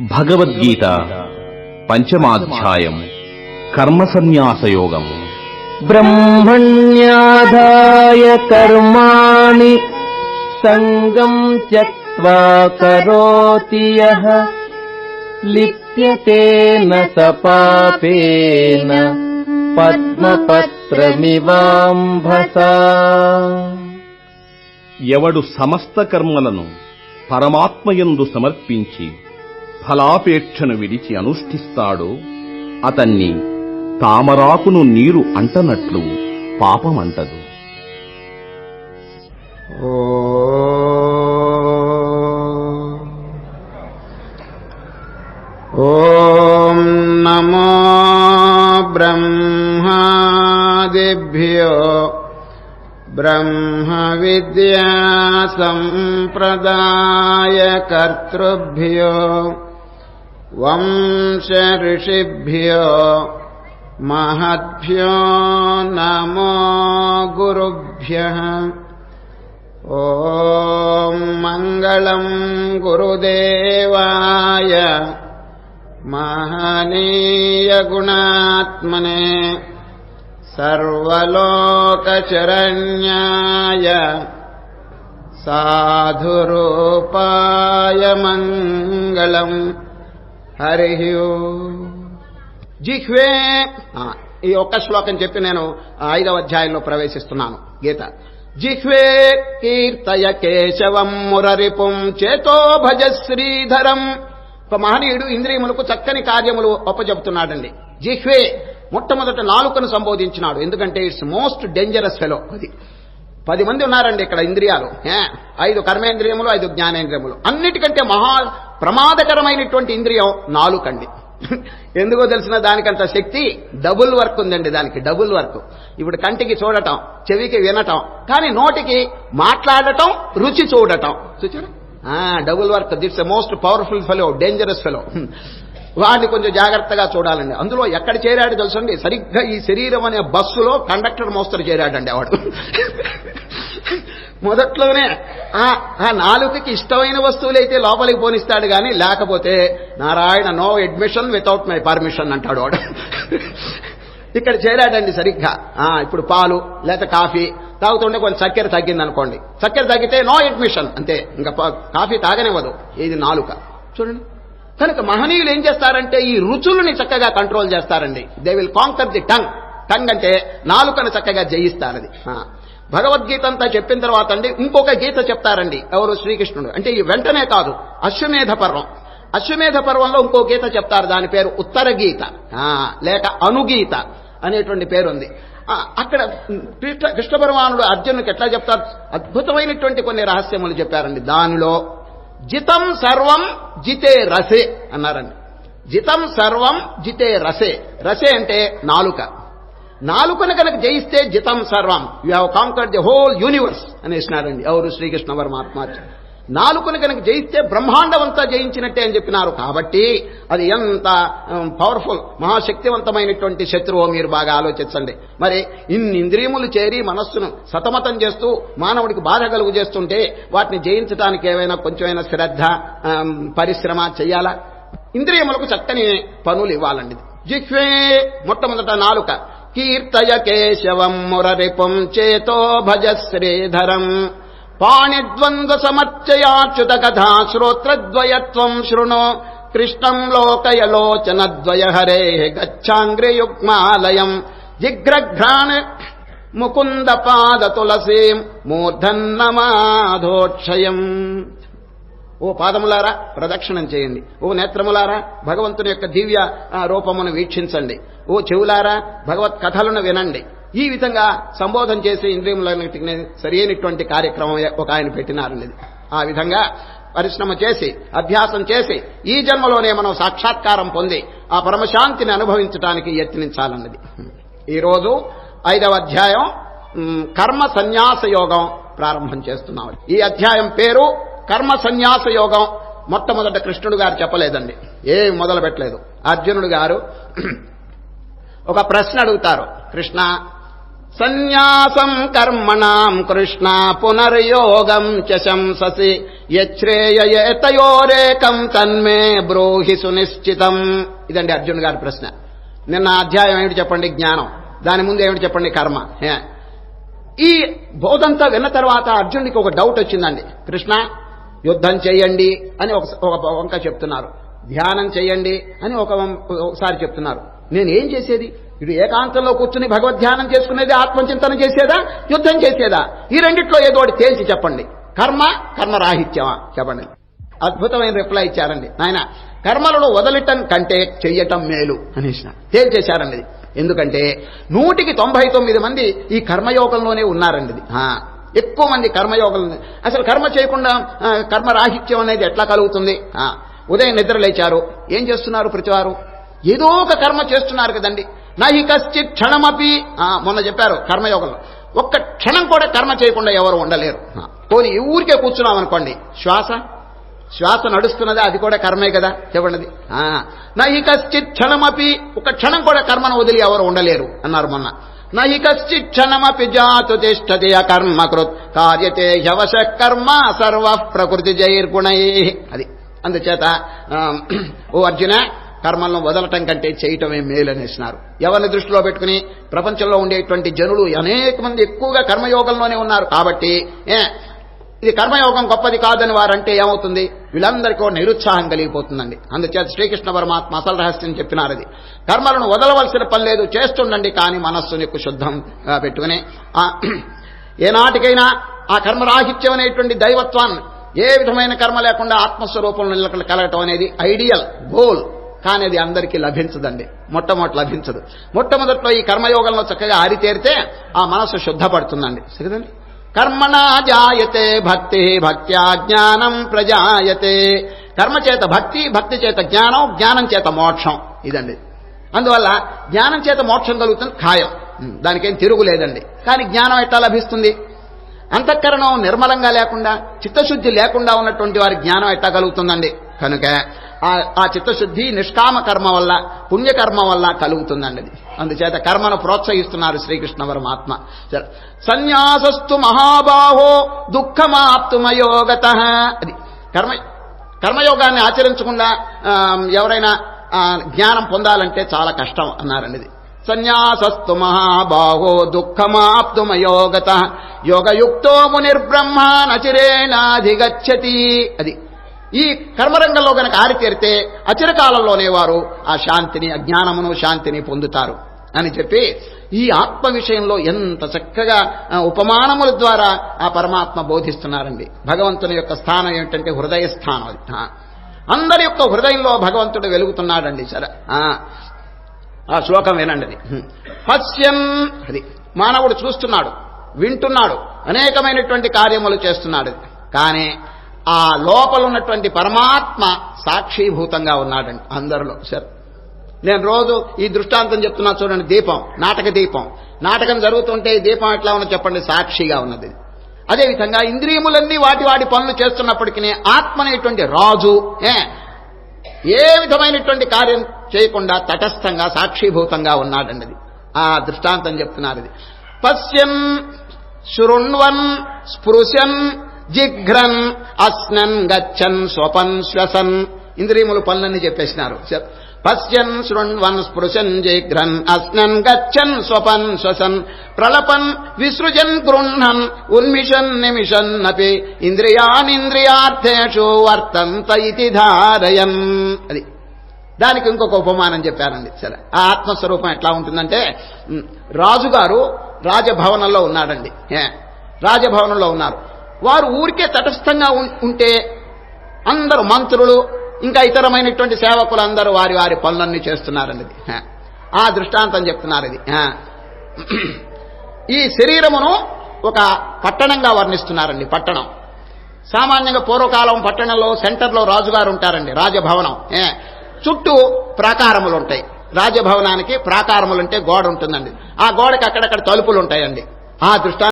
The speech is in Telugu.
భగవద్గీత పంచమాధ్యాయం కర్మసన్యాసయోగం. బ్రహ్మణ్యాదాయ కర్మాణి సంగం త్యక్వా కరోతి లిప్యతేన సపాపేన పద్మపత్రమివాంభసా. ఎవడు సమస్త కర్మలను పరమాత్మయందు సమర్పించి ఫలాపేక్షను విడిచి అనుష్ఠిస్తాడో అతన్ని తామరాకును నీరు అంటనట్లు పాపమంటదు ॐ नमो ब्रह्मादिभ्यो ब्रह्मविद्यासम्प्रदायकर्तृभ्यो वंश ऋषिभ्यो महद्भ्यो नमो गुरुभ्यः। ॐ मङ्गलम् गुरुदेवाय महनीयगुणात्मने सर्वलोकचरण्याय साधुरूपाय मङ्गलम्। హరి జిహ్వే. ఈ ఒక్క శ్లోకం చెప్పి నేను ఐదవ అధ్యాయంలో ప్రవేశిస్తున్నాను. గీత. జిహ్వే కీర్తయ కేశవం మురరిపుం చేతో భజ శ్రీధరం. ఒక మహనీయుడు ఇంద్రియములకు చక్కని కార్యములు ఒప్పచెబుతున్నాడండి జిహ్వే మొట్టమొదట నాలుకను సంబోధించినాడు. ఎందుకంటే ఇట్స్ మోస్ట్ డేంజరస్ ఫెలో అది. పది మంది ఉన్నారండి ఇక్కడ ఇంద్రియాలు. ఐదు కర్మేంద్రియములు ఐదు జ్ఞానేంద్రియములు. అన్నిటికంటే మహా ప్రమాదకరమైనటువంటి ఇంద్రియం నాలుకండి. ఎందుకో తెలిసిన దానికంత శక్తి డబుల్ వర్క్ ఉందండి దానికి డబుల్ వర్క్. ఇప్పుడు కంటికి చూడటం చెవికి వినటం కానీ నోటికి మాట్లాడటం రుచి చూడటం. చూచారా double work that's a most powerful fellow dangerous fellow. వాడిని కొంచెం జాగ్రత్తగా చూడాలండి. అందులో ఎక్కడ చేరాడు తెలుసండి? సరిగ్గా ఈ శరీరం అనే బస్సులో కండక్టర్ మోస్తరు చేరాడండి వాడు మొదట్లోనే ఆ నాలుకకి ఇష్టమైన వస్తువులైతే లోపలికి పోనిస్తాడు కానీ లేకపోతే Narayana no admission without my permission అంటాడు వాడు ఇక్కడ చేరాడండి సరిగ్గా. ఆ ఇప్పుడు పాలు లేక కాఫీ తాగుతుంటే కొంచెం చక్కెర తగ్గింది అనుకోండి చక్కెర తగ్గితే నో అడ్మిషన్ అంతే. ఇంకా కాఫీ తాగనివ్వదు. ఇది నాలుక? చూడండి. కనుక మహనీయులు ఏం చేస్తారంటే ఈ రుచులని చక్కగా కంట్రోల్ చేస్తారండి. They will conquer the tongue tongue అంటే నాలుకను చక్కగా జయిస్తారది. భగవద్గీత అంతా చెప్పిన తర్వాత అండి ఇంకొక గీత చెప్తారండి. ఎవరు? శ్రీకృష్ణుడు. అంటే ఈ వెంటనే కాదు అశ్వమేధ పర్వం. అశ్వమేధ పర్వంలో ఇంకో గీత చెప్తారు దాని పేరు ఉత్తర గీత. లేక అనుగీత అనేటువంటి పేరుంది. అక్కడ కృష్ణ కృష్ణ భగవానుడు అర్జునుడికి ఎట్లా చెప్తారు? అద్భుతమైనటువంటి కొన్ని రహస్యములు చెప్పారండి. దానిలో జితం సర్వం జితే రసే అన్నారండి. జితం సర్వం జితే రసే. రసే అంటే నాలుక. నాలుకను కనుక జయిస్తే జితం సర్వం. You have conquered the whole universe అనేసినారండి. ఎవరు శ్రీకృష్ణ పరమాత్మార్జు నాలుకను కనుక జయిస్తే బ్రహ్మాండం అంతా జయించినట్టే అని చెప్పినారు. కాబట్టి అది ఎంత పవర్ఫుల్ మహాశక్తివంతమైనటువంటి శత్రువు మీరు బాగా ఆలోచించండి. మరి ఇన్ని ఇంద్రియములు చేరి మనస్సును సతమతం చేస్తూ మానవుడికి బాధ కలుగు చేస్తుంటే వాటిని జయించడానికి ఏమైనా కొంచెమైనా శ్రద్ధ పరిశ్రమ చెయ్యాలా? ఇంద్రియములకు చక్కని పనులు ఇవ్వాలండి. జిహ్వే మొట్టమొదట నాలుక. కీర్తయ కేశవం మురరిపం చేతో భజ శ్రీధరం. పాణిద్వంద్వ సమర్చయాచ్యుత కథా శ్రోత్రద్వయత్వం శృణు కృష్ణం లోకయలోచనద్వయ హరే గచ్చాంగ్రియుగ్మాలయం జిగ్రఘ్రాణ ముకుంద పాద తులసీం మూర్ధన్నమాధోక్షయం ఓ పాదములారా ప్రదక్షిణం చేయండి. ఓ నేత్రములారా భగవంతుని యొక్క దివ్య ఆ, రూపమును వీక్షించండి. ఓ చెవులారా భగవత్ కథలను వినండి. ఈ విధంగా సంబోధన చేసి ఇంద్రియములన్నిటిని సరైనటువంటి కార్యక్రమం ఒక ఆయన పెట్టినారండి ఆ విధంగా పరిశ్రమ చేసి అభ్యాసం చేసి ఈ జన్మలోనే మనం సాక్షాత్కారం పొంది ఆ పరమశాంతిని అనుభవించడానికి యత్నించాలన్నది. ఈరోజు ఐదవ అధ్యాయం కర్మ సన్యాస యోగం ప్రారంభం చేస్తున్నాం. ఈ అధ్యాయం పేరు కర్మ సన్యాస యోగం. మొట్టమొదట కృష్ణుడు గారు చెప్పలేదండి. ఏమి మొదలు పెట్టలేదు అర్జునుడు గారు ఒక ప్రశ్న అడుగుతారు. కృష్ణ సన్యాసం కర్మణాం కృష్ణ పునర్యోగం చ శంససి యశ్రేయేతయోరేకం తన్మే బ్రోహి సునిశ్చితం. ఇదండి అర్జున్ గారి ప్రశ్న. నిన్న అధ్యాయం ఏమిటి చెప్పండి? జ్ఞానం. దాని ముందు ఏమిటి చెప్పండి? కర్మ. ఈ బోధంతా విన్న తర్వాత అర్జునుడికి ఒక డౌట్ వచ్చిందండి. కృష్ణ యుద్ధం చేయండి అని ఒక ఒక వంక చెప్తున్నారు. ధ్యానం చేయండి అని ఒక ఒకసారి చెప్తున్నారు. నేనేం చేసేది? ఇటు ఏకాంతంలో కూర్చుని భగవద్ధ్యానం చేసుకునేది ఆత్మచింతన చేసేదా యుద్ధం చేసేదా? ఈ రెండిట్లో ఏదో ఒకటి తేల్చి చెప్పండి. కర్మ కర్మరాహిత్యమా? చెప్పండి. అద్భుతమైన రిప్లై ఇచ్చారండి. నాయన కర్మలను వదలటం కంటే చెయ్యటం మేలు అనేసిన. తేల్చేశారండి. ఇది ఎందుకంటే నూటికి తొంభై తొమ్మిది మంది ఈ కర్మయోగంలోనే ఉన్నారండి ఇది. ఆ, ఎక్కువ మంది కర్మయోగం. అసలు కర్మ చేయకుండా కర్మరాహిత్యం అనేది ఎట్లా కలుగుతుంది? ఆ, ఉదయం నిద్ర లేచారు ఏం చేస్తున్నారు ప్రతివారు? ఏదో ఒక కర్మ చేస్తున్నారు కదండి. నహి కశ్చిత్ క్షణమపి. మొన్న చెప్పారు కర్మయోగంలో. ఒక్క క్షణం కూడా కర్మ చేయకుండా ఎవరు ఉండలేరు. పోని పోనీ ఈ ఊరికే కూర్చున్నాం అనుకోండి. శ్వాస? శ్వాస నడుస్తున్నది అది కూడా కర్మే కదా చెప్పండి. నహి కశ్చిత్ క్షణమపి. ఒక క్షణం కూడా కర్మను వదిలి ఎవరు ఉండలేరు అన్నారు మొన్న. నహి కశ్చిత్ క్షణమపి జాతు తిష్టతి అకర్మ కృత్. కార్యతే హ్యవశ కర్మ సర్వ ప్రకృతి జైర్గుణై. అది. అందుచేత ఓ అర్జున కర్మలను వదలటం కంటే చేయటమే మేలు అనేసినారు ఎవరిని దృష్టిలో పెట్టుకుని ప్రపంచంలో ఉండేటువంటి జనులు అనేక మంది ఎక్కువగా కర్మయోగంలోనే ఉన్నారు. కాబట్టి ఏ ఇది కర్మయోగం గొప్పది కాదని వారంటే ఏమవుతుంది? వీళ్ళందరికీ నిరుత్సాహం కలిగిపోతుందండి. అందుచేత శ్రీకృష్ణ పరమాత్మ అసలు రహస్యం చెప్పినారది కర్మలను వదలవలసిన పని లేదు చేస్తుండండి కానీ మనస్సుని ఎక్కువ శుద్ధంగా పెట్టుకుని ఏనాటికైనా ఆ కర్మరాహిత్యం అనేటువంటి దైవత్వాన్ని ఏ విధమైన కర్మ లేకుండా ఆత్మస్వరూపంలో నిలకడ కలగటం అనేది ఐడియల్ గోల్. కానీ అది అందరికీ లభించదండి. మొట్టమొదటి లభించదు. మొట్టమొదట్లో ఈ కర్మయోగంలో చక్కగా ఆరితేరితే ఆ మనసు శుద్ధపడుతుందండి. సరిదండి? కర్మణా జాయతే భక్తి భక్త్యా జ్ఞానం ప్రజాయతే. కర్మ చేత భక్తి భక్తి చేత జ్ఞానం జ్ఞానం చేత మోక్షం. ఇదండి. అందువల్ల జ్ఞానం చేత మోక్షం కలుగుతుంది ఖాయం. దానికేం తిరుగులేదండి కానీ జ్ఞానం ఎట్లా లభిస్తుంది? అంతఃకరణం నిర్మలంగా లేకుండా చిత్తశుద్ధి లేకుండా ఉన్నటువంటి వారి జ్ఞానం ఎట్లా కలుగుతుందండి? కనుక ఆ- చిత్తశుద్ధి నిష్కామ కర్మ వల్ల పుణ్యకర్మ వల్ల కలుగుతుందండి అది. అందుచేత కర్మను ప్రోత్సహిస్తున్నారు శ్రీకృష్ణ పరమాత్మ సన్యాసస్తు మహాబాహో దుఃఖమాప్తుమయోగత అది. కర్మ కర్మయోగాన్ని ఆచరించకుండా ఎవరైనా జ్ఞానం పొందాలంటే చాలా కష్టం అన్నారండి ఇది. సన్యాసస్తు మహాబాహో దుఃఖమాప్తుమయోగత. యోగయుక్తో మునిర్బ్రహ్మానచిరేణాధిగచ్చతి అది. ఈ కర్మరంగంలో గనక ఆరితేరితే అచిరకాలంలోనే వారు ఆ శాంతిని అజ్ఞానమును శాంతిని పొందుతారు అని చెప్పి ఈ ఆత్మ విషయంలో ఎంత చక్కగా ఉపమానముల ద్వారా ఆ పరమాత్మ బోధిస్తున్నారండి. భగవంతుని యొక్క స్థానం ఏమిటంటే హృదయ స్థానం. అది అందరి యొక్క హృదయంలో భగవంతుడు వెలుగుతున్నాడండి సరే. ఆ. శ్లోకం వినండి అది. పశ్యం అది మానవుడు చూస్తున్నాడు వింటున్నాడు అనేకమైనటువంటి కార్యములు చేస్తున్నాడు. కానీ ఆ లోపల ఉన్నటువంటి పరమాత్మ సాక్షీభూతంగా ఉన్నాడండి అందరిలో. సరే నేను రోజు ఈ దృష్టాంతం చెప్తున్నా చూడండి దీపం నాటక దీపం. నాటకం జరుగుతుంటే ఈ దీపం ఎట్లా ఉన్నది చెప్పండి? సాక్షిగా ఉన్నది. అదేవిధంగా ఇంద్రియములన్నీ వాటి వాటి పనులు చేస్తున్నప్పటికీ ఆత్మ అనేటువంటి రాజు ఏ ఏ విధమైనటువంటి కార్యం చేయకుండా తటస్థంగా సాక్షిభూతంగా ఉన్నాడండి అది. ఆ దృష్టాంతం చెప్తున్నారు ఇది. పశ్యన్ శృణ్వన్ స్పృశన్ జిఘ్రన్ అస్నన్ గచ్చన్ స్వపన్ శ్వసన్. ఇంద్రియములు పనులన్నీ చెప్పేసినారు. పశ్యన్ శృణ్వన్ స్పృశన్ జిఘ్రన్ అస్నన్ గచ్చన్ స్వపన్ శ్వసన్. ప్రళపన్ విసృజన్ గృహ్ణన్ ఉన్మిషన్ నిమిషన్ అపి ఇంద్రియానింద్రియార్థేషు వర్తంత ఇతి ధారయన్. అది. దానికి ఇంకొక ఉపమానం చెప్పారండి. సరే ఆ ఆత్మస్వరూపం ఎట్లా ఉంటుందంటే రాజుగారు రాజభవనంలో ఉన్నాడండి. రాజభవనంలో ఉన్నారు. వారు ఊరికే తటస్థంగా ఉంటే అందరూ మంత్రులు ఇంకా ఇతరమైనటువంటి సేవకులు అందరూ వారి వారి పనులన్నీ చేస్తున్నారండి ఆ దృష్టాంతం చెప్తున్నారు ఇది. ఈ శరీరమును ఒక పట్టణంగా వర్ణిస్తున్నారండి పట్టణం. సామాన్యంగా పూర్వకాలం పట్టణంలో సెంటర్లో రాజుగారు ఉంటారండి రాజభవనం. చుట్టూ ప్రాకారములు ఉంటాయి రాజభవనానికి ప్రాకారములు ఉంటే గోడ ఉంటుందండి. ఆ గోడకి అక్కడక్కడ తలుపులు ఉంటాయండి ఆ దృష్టాంతం